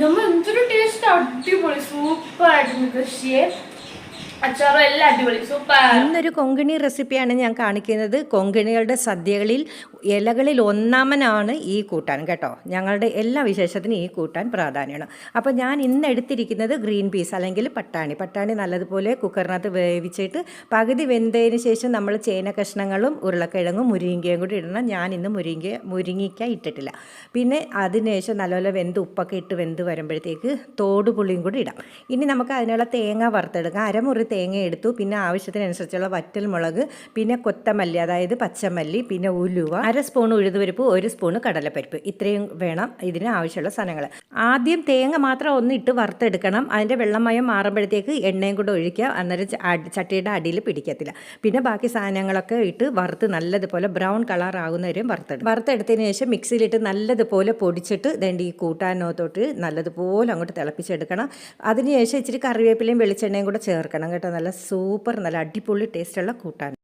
നമ്മൾ എന്തൊരു ടേസ്റ്റ് അടിപൊളി സൂപ്പർ ആയിട്ടുണ്ട് കൃഷിയെ. ഇന്നൊരു കൊങ്കിണി റെസിപ്പിയാണ് ഞാൻ കാണിക്കുന്നത്. കൊങ്കിണികളുടെ സദ്യകളിൽ ഇലകളിൽ ഒന്നാമനാണ് ഈ കൂട്ടാൻ കേട്ടോ. ഞങ്ങളുടെ എല്ലാ വിശേഷത്തിനും ഈ കൂട്ടാൻ പ്രാധാന്യമാണ്. അപ്പോൾ ഞാൻ ഇന്ന് എടുത്തിരിക്കുന്നത് ഗ്രീൻ പീസ് അല്ലെങ്കിൽ പട്ടാണി. പട്ടാണി നല്ലതുപോലെ കുക്കറിനകത്ത് വേവിച്ചിട്ട് പകുതി വെന്തതിന് ശേഷം നമ്മൾ ചേന കഷ്ണങ്ങളും ഉരുളക്കിഴങ്ങും മുരിങ്ങയും കൂടി ഇടണം. ഞാൻ ഇന്ന് മുരിങ്ങ മുരിങ്ങിക്ക ഇട്ടിട്ടില്ല. പിന്നെ അതിനുശേഷം നല്ലപോലെ വെന്ത് ഉപ്പൊക്കെ ഇട്ട് വെന്ത് വരുമ്പോഴത്തേക്ക് തോട് പുളിയും കൂടി ഇടാം. ഇനി നമുക്ക് അതിനുള്ള തേങ്ങ വറുത്തെടുക്കാം. അരമുറി തേങ്ങ എടുത്തു പിന്നെ ആവശ്യത്തിനനുസരിച്ചുള്ള വറ്റൽ മുളക് പിന്നെ കൊത്തമല്ലി അതായത് പച്ചമല്ലി പിന്നെ ഉലുവ അര സ്പൂൺ ഉഴുതുപരിപ്പ് ഒരു സ്പൂൺ കടലപ്പരിപ്പ്. ഇത്രയും വേണം ഇതിന് ആവശ്യമുള്ള സാധനങ്ങൾ. ആദ്യം തേങ്ങ മാത്രം ഒന്ന് ഇട്ട് വറുത്തെടുക്കണം. അതിന്റെ വെള്ളമയം മാറുമ്പോഴത്തേക്ക് എണ്ണയും കൂടെ ഒഴിക്കുക. അന്നേരം ചട്ടിയുടെ അടിയിൽ പിടിക്കത്തില്ല. പിന്നെ ബാക്കി സാധനങ്ങളൊക്കെ ഇട്ട് വറുത്ത് നല്ലതുപോലെ ബ്രൗൺ കളർ ആകുന്നവരെയും വറുത്തെടുക്കും വറുത്തെടുത്തതിന് ശേഷം മിക്സിയിലിട്ട് നല്ലതുപോലെ പൊടിച്ചിട്ട് ദണ്ട് ഈ കൂട്ടാനകത്തോട്ട് നല്ലതുപോലെ അങ്ങോട്ട് തിളപ്പിച്ചെടുക്കണം. അതിനുശേഷം ഇച്ചിരി കറിവേപ്പിലയും വെളിച്ചെണ്ണയും കൂടെ ചേർക്കണം കേട്ടോ നല്ല സൂപ്പർ നല്ല അടിപൊളി ടേസ്റ്റുള്ള കൂട്ടാൻ.